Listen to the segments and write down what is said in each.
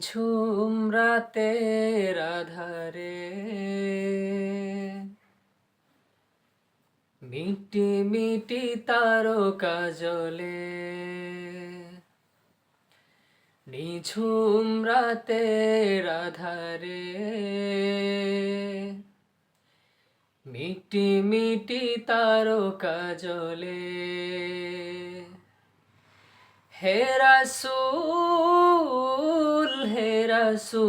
ঝুম রাতের আধারে। মিটি মিটি তারকা জলে। নিঝুম রাতের আধারে। মিটি মিটি তারকা জলে। হে রাসূল! হে রাসূল,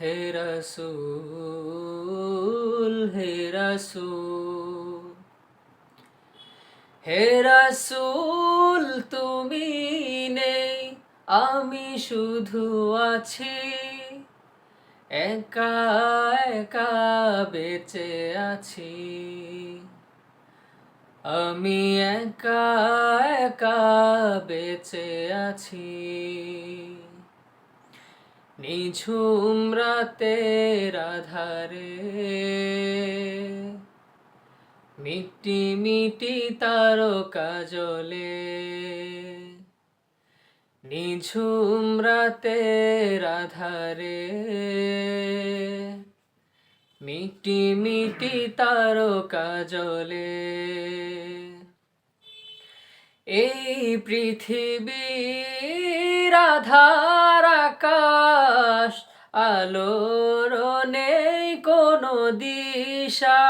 হে রাসূল হে রাসূল হে রাসূল, তুমি নেই, আমি শুধু আছি। একা একা বেঁচে আছি। আমি একা একা বেঁচে আছি। নিঝুম রাতের আধারে। মিটি মিটি তারকা জলে। নিঝুম রাতের আধারে। মিটি মিটি তারকা জলে। এই পৃথিবীর আধার আকাশ আলোর নেই কোনো দিশা।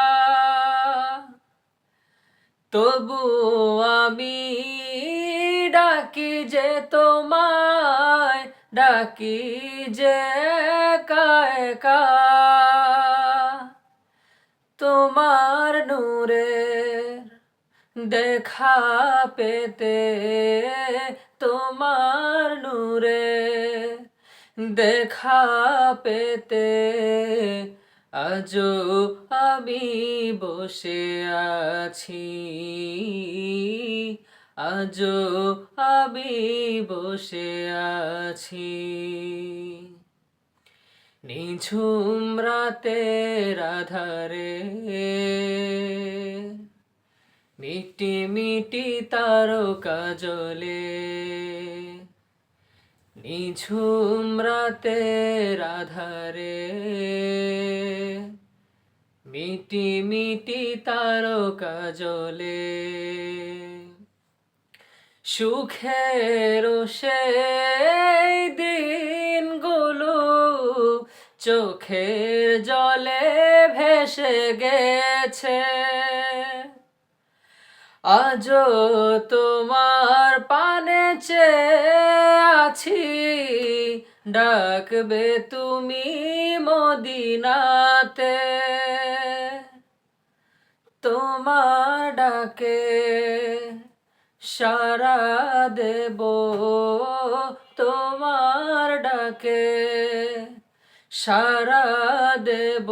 তবু আমি ডাকি যে তোমায়, ডাকি যে একা তোমার নূরের দেখা পেতে তোমার নূরে দেখা পেতে আজও আমি বসে আছি। আজও আমি বসে আছি। নিঝুম রাতের আধারে মিটি মিটি তারকা জলে নিঝুম রাতের আধারে মিটি মিটি তারকা জলে সুখের সেই দিনগুলো চোখের জলে ভেসে গেছে। আজও তোমার পানে আছি। ডাকবে তুমি মদিনাতে। তোমার ডাকে সারা দেব। তোমার ডাকে সারা দেব।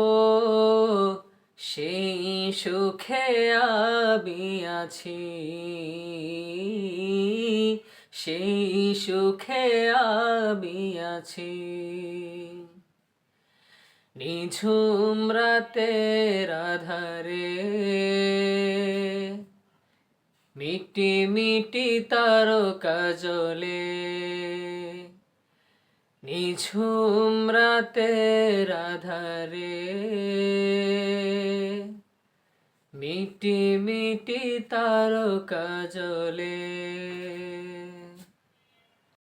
সেই সুখে আমি আছি। সেই সুখে আমি আছি। নিঝুম রাতে রাধারে মিটি মিটি তারকা জলে নিঝুম রাতে আধারে মিটি মিটি তারকা জলে